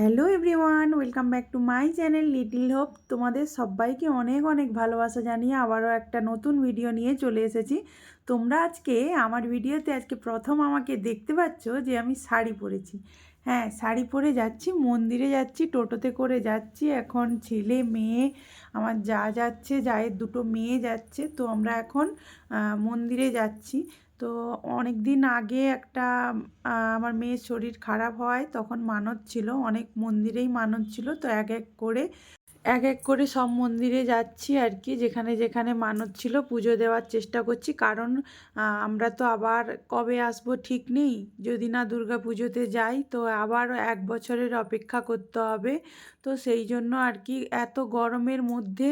Hello everyone, welcome back to my channel little hope. তোমাদের সবাইকে অনেক অনেক ভালোবাসা জানিয়ে আবারও একটা নতুন ভিডিও নিয়ে চলে এসেছি। তোমরা আজকে আমার ভিডিওতে আজকে প্রথম আমাকে দেখতে পাচ্ছ যে আমি শাড়ি পরেছি। হ্যাঁ শাড়ি পরে যাচ্ছি, মন্দিরে যাচ্ছি, টোটোতে করে যাচ্ছি। এখন ছেলে, মেয়ে, আমার যা যাচ্ছে, যায়ের দুটো মেয়ে যাচ্ছে, তো আমরা এখন মন্দিরে যাচ্ছি। তো অনেক দিন আগে একটা আমার মেয়ের শরীর খারাপ হয়, তখন মানত ছিল, অনেক মন্দিরেই মানত ছিল, তো এক এক করে এক এক করে সব মন্দিরে যাচ্ছি আর কি। যেখানে যেখানে মানত ছিল পুজো দেওয়ার চেষ্টা করছি। কারণ আমরা তো আবার কবে আসব ঠিক নেই। যদি না দুর্গা পুজোতে যাই, তো আবার এক বছরের অপেক্ষা করতে হবে। তো সেই জন্য আর কি এত গরমের মধ্যে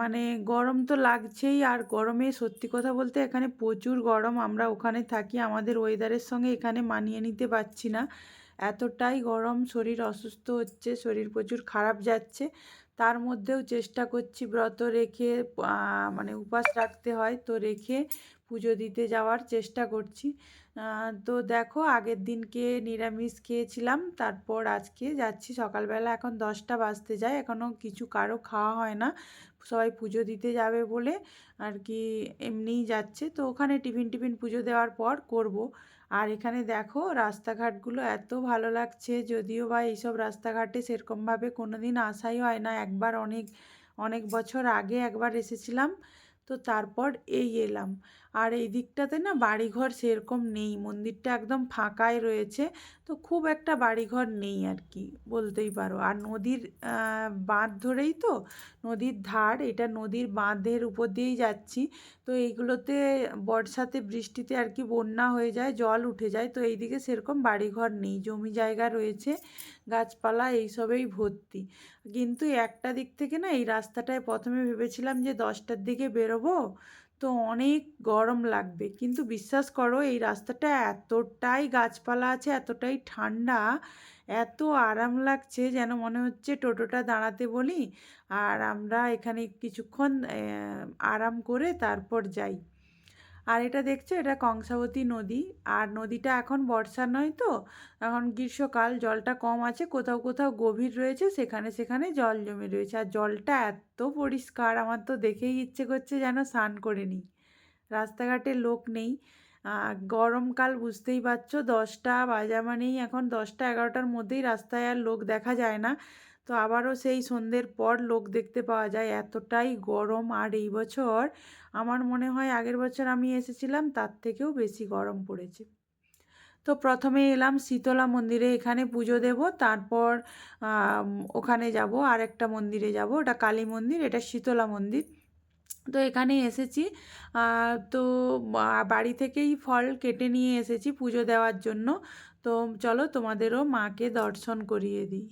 মানে গরম তো লাগছেই। আর গরমে সত্যি কথা বলতে এখানে প্রচুর গরম। আমরা ওখানে থাকি, আমাদের ওয়েদারের সঙ্গে এখানে মানিয়ে নিতে পারছি না। এতটাই গরম, শরীর অসুস্থ হচ্ছে, শরীর প্রচুর খারাপ যাচ্ছে, তার মধ্যেও চেষ্টা করছি ব্রত রেখে মানে উপাস রাখতে হয়, তো রেখে পুজো দিতে যাওয়ার চেষ্টা করছি। তো দেখো আগের দিনকে নিরামিষ খেয়েছিলাম, তারপর আজকে যাচ্ছি সকালবেলা, এখন দশটা বাজতে যায় এখনও কিছু কারও খাওয়া হয় না, সবাই পুজো দিতে যাবে বলে আর কি এমনিই যাচ্ছে, তো ওখানে টিফিন টিফিন পুজো দেওয়ার পর করব। আর এখানে দেখো রাস্তাঘাটগুলো এত ভালো লাগছে, যদিও বা এইসব রাস্তাঘাটে সেরকমভাবে কোনো দিন আসাই হয় না। একবার অনেক অনেক বছর আগে একবার এসেছিলাম। তো তারপর এই এলাম। আর এই দিকটাতে না বাড়িঘর সেরকম নেই, মন্দিরটা একদম ফাঁকাই রয়েছে, তো খুব একটা বাড়িঘর নেই আর কি বলতেই পারো। আর নদীর বাঁধ ধরেই তো, নদীর ধার, এটা নদীর বাঁধের উপর দিয়েই যাচ্ছি, তো এইগুলোতে বর্ষাতে, বৃষ্টিতে আর কি বন্যা হয়ে যায়, জল উঠে যায়, তো এইদিকে সেরকম বাড়িঘর নেই, জমি জায়গা রয়েছে, গাছপালা এইসবেই ভর্তি। কিন্তু একটা দিক থেকে না এই রাস্তাটায় প্রথমে ভেবেছিলাম যে দশটার দিকে বেরোবো তো অনেক গরম লাগবে। কিন্তু বিশ্বাস করো, এই রাস্তাটা এতটাই গাছপালা আছে, এতটাই ঠান্ডা, এত আরাম লাগছে যেন মনে হচ্ছে টোটোটা দাঁড়াতে বলি। আর আমরা এখানে কিছুক্ষণ আরাম করে তারপর যাই। আর এটা দেখছ, এটা কংসাবতী নদী। আর নদীটা এখন বর্ষা নয় তো, এখন গ্রীষ্মকাল, জলটা কম আছে, কোথাও কোথাও গভীর রয়েছে, সেখানে সেখানে জল জমে রয়েছে। আর জলটা এত পরিষ্কার, আমার তো দেখেই ইচ্ছে করছে যেন স্নান করে নিই। রাস্তাঘাটে লোক নেই। গরমকাল বুঝতেই পারছ, দশটা বাজা মানেই এখন দশটা এগারোটার মধ্যেই রাস্তায় আর লোক দেখা যায় না। তো আবারও সেই সন্ধ্যের পর লোক দেখতে পাওয়া যায় এতটাই গরম। আর এই বছর আমার মনে হয় আগের বছর আমি এসেছিলাম, তার থেকেও বেশি গরম পড়েছে। তো প্রথমে এলাম শীতলা মন্দিরে, এখানে পুজো দেব, তারপর ওখানে যাব আর একটা মন্দিরে যাব, ওটা কালী মন্দির, এটা শীতলা মন্দির। তো এখানে এসেছি। তো বাড়ি থেকেই ফল কেটে নিয়ে এসেছি পুজো দেওয়ার জন্য। তো চলো তোমাদেরও মাকে দর্শন করিয়ে দিই।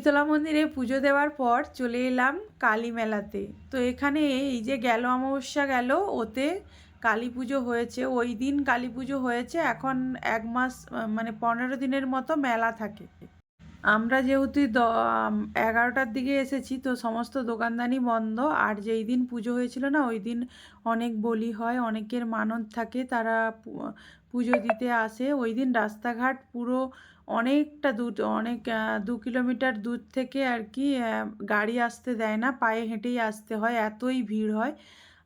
শীতলা মন্দিরে পুজো দেওয়ার পর চলে এলাম কালী মেলাতে। তো এখানে এই যে গেল অমাবস্যা গেল, ওতে কালী পুজো হয়েছে। ওই দিন কালী পুজো হয়েছে, এখন এক মাস মানে পনেরো দিনের মতো মেলা থাকে। আমরা যেহেতু এগারোটার দিকে এসেছি, তো সমস্ত দোকানদানি বন্ধ। আর যেই দিন পুজো হয়েছিল না, ওই দিন অনেক বলি হয়, অনেকের মানত থাকে, তারা পুজো দিতে আসে। ওই দিন রাস্তাঘাট পুরো অনেকটা দূর, অনেক দু কিলোমিটার দূর থেকে আর কি গাড়ি আসতে দেয় না, পায়ে হেঁটেই আসতে হয়, এতই ভিড় হয়।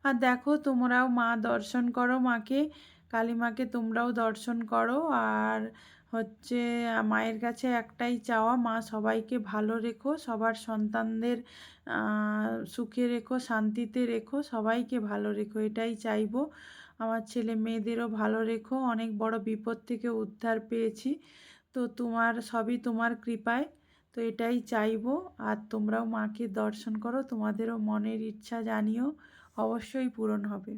আর দেখো তোমরাও মা দর্শন করো মাকে কালী মাকে তোমরাও দর্শন করো। আর হচ্ছে মায়ের কাছে একটাই চাওয়া, মা সবাইকে ভালো রেখো, সবার সন্তানদের সুখে রেখো, শান্তিতে রেখো, সবাইকে ভালো রেখো, এটাই চাইব। আমার ছেলে মেয়েদেরও ভালো রেখো, অনেক বড় বিপদ থেকে উদ্ধার পেয়েছি। তো তোমার, সবই তোমার কৃপায়। তো এটাই চাইব। আর তোমরাও মাকে দর্শন করো। তোমাদেরও মনের ইচ্ছা জানিও। অবশ্যই পূরণ হবে।